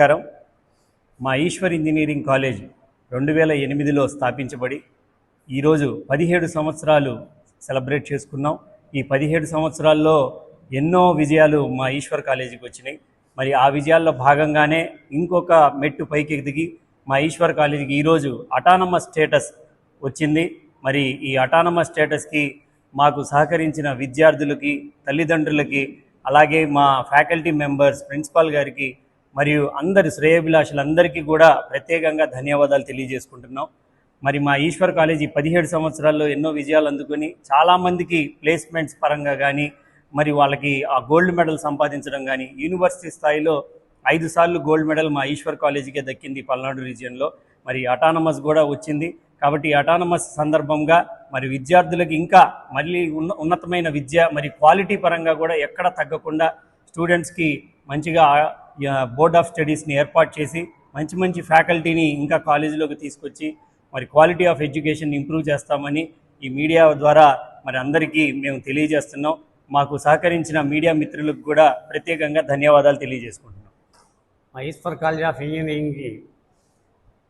నమస్కారం మా Eshwar engineering college రెండు వేల ఎనిమిదిలో స్థాపించబడి ఈరోజు పదిహేడు సంవత్సరాలు సెలబ్రేట్ చేసుకున్నాం. ఈ పదిహేడు సంవత్సరాల్లో ఎన్నో విజయాలు మా ఈశ్వర్ కాలేజీకి వచ్చినాయి. మరి ఆ విజయాల్లో భాగంగానే ఇంకొక మెట్టు పైకి ఎదిగి మా ఈశ్వర్ కాలేజీకి ఈరోజు అటానమస్ స్టేటస్ వచ్చింది. మరి ఈ అటానమస్ స్టేటస్కి మాకు సహకరించిన విద్యార్థులకి తల్లిదండ్రులకి అలాగే మా ఫ్యాకల్టీ మెంబర్స్ ప్రిన్సిపాల్ గారికి మరియు అందరి శ్రేయభిలాషులందరికీ కూడా ప్రత్యేకంగా ధన్యవాదాలు తెలియజేసుకుంటున్నాం. మరి మా ఈశ్వర్ కాలేజీ పదిహేడు సంవత్సరాల్లో ఎన్నో విజయాలు అందుకొని చాలామందికి ప్లేస్మెంట్స్ పరంగా కానీ మరి వాళ్ళకి ఆ గోల్డ్ మెడల్ సంపాదించడం కానీ యూనివర్సిటీ స్థాయిలో ఐదు సార్లు గోల్డ్ మెడల్ మా ఈశ్వర్ కాలేజీకే దక్కింది పల్నాడు రీజియన్లో. మరి అటానమస్ కూడా వచ్చింది. కాబట్టి అటానమస్ సందర్భంగా మరి విద్యార్థులకు ఇంకా మళ్ళీ ఉన్న ఉన్నతమైన విద్య మరి క్వాలిటీ పరంగా కూడా ఎక్కడ తగ్గకుండా స్టూడెంట్స్కి మంచిగా బోర్డ్ ఆఫ్ స్టడీస్ని ఏర్పాటు చేసి మంచి మంచి ఫ్యాకల్టీని ఇంకా కాలేజీలోకి తీసుకొచ్చి మరి క్వాలిటీ ఆఫ్ ఎడ్యుకేషన్ ఇంప్రూవ్ చేస్తామని ఈ మీడియా ద్వారా మరి అందరికీ మేము తెలియజేస్తున్నాం. మాకు సహకరించిన మీడియా మిత్రులకు కూడా ప్రత్యేకంగా ధన్యవాదాలు తెలియజేసుకుంటున్నాం. మా ఈశ్వర్ కాలేజ్ ఆఫ్ ఇంజనీరింగ్కి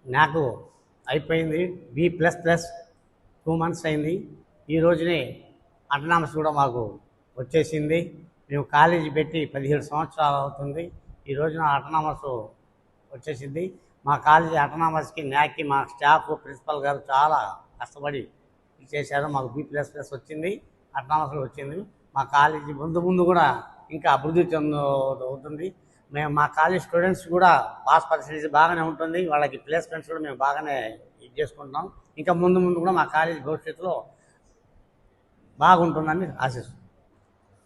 నాకు అయిపోయింది. B plus plus two months అయింది. ఈ రోజునే అటనామస్ కూడా మాకు వచ్చేసింది. మేము కాలేజీ పెట్టి పదిహేడు సంవత్సరాలు అవుతుంది. ఈ రోజున అటనామస్ వచ్చేసింది. మా కాలేజీ అటనామస్కి న్యాక్కి మా స్టాఫ్ ప్రిన్సిపల్ గారు చాలా కష్టపడి చేశారు. మాకు బి ప్లస్ ప్లస్ వచ్చింది అటనామస్లో వచ్చింది. మా కాలేజీ ముందు ముందు కూడా ఇంకా అభివృద్ధి చెందుతుంది మేము మా కాలేజ్ స్టూడెంట్స్ కూడా పాస్ పర్సెంటేజ్ బాగానే ఉంటుంది. వాళ్ళకి ప్లేస్మెంట్స్ కూడా మేము బాగానే ఇది చేసుకుంటున్నాం. ఇంకా ముందు ముందు కూడా మా కాలేజ్ భవిష్యత్తులో బాగుంటుందని ఆశిస్తున్నాం.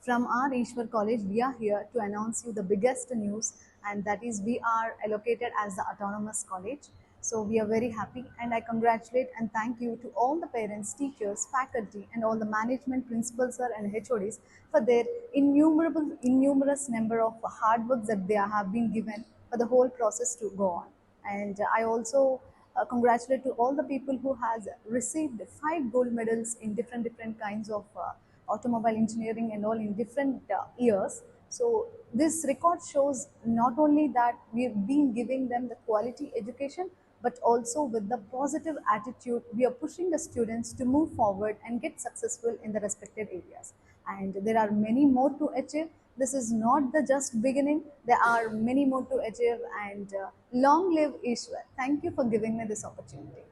From our Ishwar College, we are here to announce you the biggest news, and that is we are allocated as the autonomous college. So we are very happy, and I congratulate and thank you to all the parents, teachers, faculty, and all the management, principals, sir, and HODs for their innumerable, innumerous number of hard work that they have been given for the whole process to go on. And I also uh, congratulate to all the people who has received five gold medals in different different kinds of uh, automobile engineering and all in different uh, years. So this record shows not only that we've been giving them the quality education, but also with the positive attitude, we are pushing the students to move forward and get successful in the respected areas. And there are many more to achieve. This is not the just beginning. There are many more to achieve. And uh, long live Ishwar. Thank you for giving me this opportunity.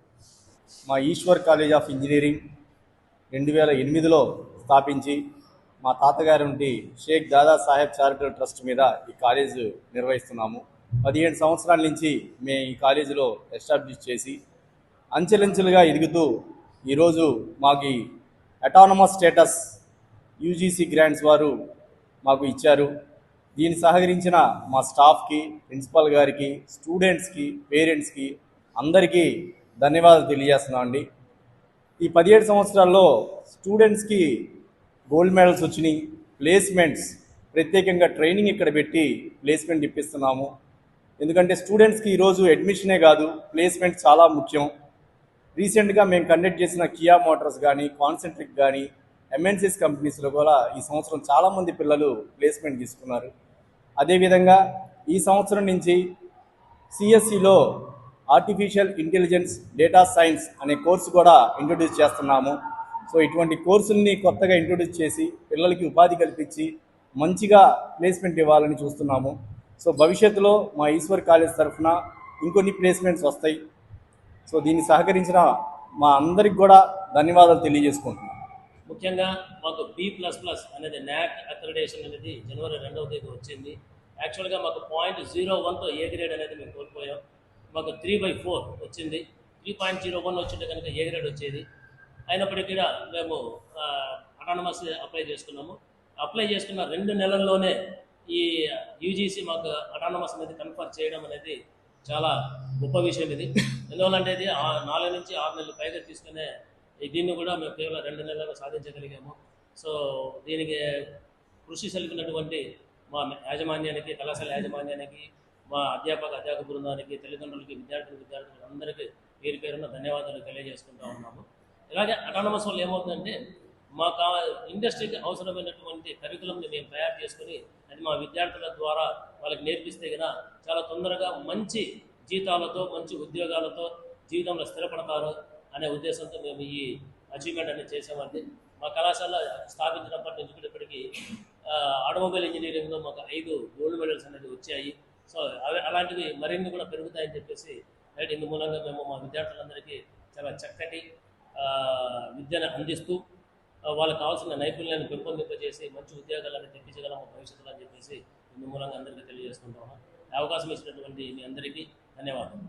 మా Eshwar college of engineering రెండు వేల ఎనిమిదిలో స్థాపించి మా తాతగారి నుండి Shaik Dada Saheb charitable trust మీద ఈ కాలేజు నిర్వహిస్తున్నాము. పదిహేను సంవత్సరాల నుంచి మేము ఈ కాలేజీలో ఎస్టాబ్లిష్ చేసి అంచెలంచెలుగా ఎదుగుతూ ఈరోజు మాకు అటానమస్ స్టేటస్ యూజీసీ గ్రాంట్స్ వారు మాకు ఇచ్చారు. దీన్ని సహకరించిన మా స్టాఫ్కి ప్రిన్సిపల్ గారికి స్టూడెంట్స్కి పేరెంట్స్కి అందరికీ ధన్యవాదాలు తెలియజేస్తున్నాం అండి ఈ పదిహేడు సంవత్సరాల్లో స్టూడెంట్స్కి గోల్డ్ మెడల్స్ వచ్చినాయి. ప్లేస్మెంట్స్ ప్రత్యేకంగా ట్రైనింగ్ ఇక్కడ పెట్టి ప్లేస్మెంట్ ఇప్పిస్తున్నాము. ఎందుకంటే స్టూడెంట్స్కి ఈరోజు అడ్మిషనే కాదు ప్లేస్మెంట్ చాలా ముఖ్యం. రీసెంట్గా మేము కండక్ట్ చేసిన కియా మోటార్స్ కానీ కాన్సెంట్రిక్ కానీ ఎంఎన్సీస్ కంపెనీస్లో కూడా ఈ సంవత్సరం చాలామంది పిల్లలు ప్లేస్మెంట్ తీసుకున్నారు. అదేవిధంగా ఈ సంవత్సరం నుంచి సిఎస్సిలో ఆర్టిఫిషియల్ ఇంటెలిజెన్స్ డేటా సైన్స్ అనే కోర్సు కూడా ఇంట్రొడ్యూస్ చేస్తున్నాము. సో ఇటువంటి కోర్సుల్ని కొత్తగా ఇంట్రొడ్యూస్ చేసి పిల్లలకి ఉపాధి కల్పించి మంచిగా ప్లేస్మెంట్ ఇవ్వాలని చూస్తున్నాము. సో భవిష్యత్తులో మా ఈశ్వర్ కాలేజ్ తరఫున ఇంకొన్ని ప్లేస్మెంట్స్ వస్తాయి. సో దీన్ని సహకరించిన మా అందరికి కూడా ధన్యవాదాలు తెలియజేసుకుంటున్నాను. ముఖ్యంగా మాకు బి ప్లస్ ప్లస్ అనేది న్యాక్ అక్రిడేషన్ అనేది జనవరి రెండవ తేదీ వచ్చింది. యాక్చువల్గా మాకు పాయింట్ జీరో వన్తో ఏ గ్రేడ్ అనేది మేము కోల్పోయాం. మాకు త్రీ బై ఫోర్ వచ్చింది. త్రీ పాయింట్ జీరో వన్ వచ్చింటే కనుక ఏ గ్రేడ్ వచ్చేది. అయినప్పటికీ కూడా మేము అటానమస్ అప్లై చేసుకున్నాము. అప్లై చేసుకున్న రెండు నెలల్లోనే ఈ యూజీసీ మాకు అటానమస్ అనేది కన్ఫర్మ్ చేయడం అనేది చాలా గొప్ప విషయం ఇది. ఎందువల్లంటే ఇది ఆ- నాలుగు నుంచి ఆరు నెలలు పైగా తీసుకునే దీన్ని కూడా మేము కేవలం రెండు నెలల్లో సాధించగలిగాము. సో దీనికి కృషి సలిపినటువంటి మా యాజమాన్యానికి కళాశాల యాజమాన్యానికి మా అధ్యాపక అధ్యాపక బృందానికి తల్లిదండ్రులకి విద్యార్థులు విద్యార్థులకు అందరికీ పేరు పేరున ధన్యవాదాలు తెలియజేసుకుంటా ఉన్నాము. ఇలాగే అటానమస్ వల్ల ఏమవుతుందంటే మా కా ఇండస్ట్రీకి అవసరమైనటువంటి కరికులంని మేము తయారు చేసుకుని అది మా విద్యార్థుల ద్వారా వాళ్ళకి నేర్పిస్తే కదా చాలా తొందరగా మంచి జీతాలతో మంచి ఉద్యోగాలతో జీవితంలో స్థిరపడతారు అనే ఉద్దేశంతో మేము ఈ అచీవ్మెంట్ అనేది చేసామండి మా కళాశాల స్థాపించినప్పటి నుంచి ఇప్పటికీ ఆటోమొబైల్ ఇంజనీరింగ్లో మాకు ఐదు గోల్డ్ మెడల్స్ అనేది వచ్చాయి. సో అలాంటివి మరిన్ని కూడా పెరుగుతాయని చెప్పేసి రైట్ ఇందు మూలంగా మేము మా విద్యార్థులందరికీ చాలా చక్కటి విద్యను అందిస్తూ వాళ్ళకి కావాల్సిన నైపుణ్యాన్ని పెంపొందింపజేసి మంచి ఉద్యోగాలను తెప్పించగలము భవిష్యత్తులో అని చెప్పేసి ఇందు మూలంగా అందరికీ తెలియజేసుకుంటాము అవకాశం ఇచ్చినటువంటి మీ అందరికీ ధన్యవాదాలు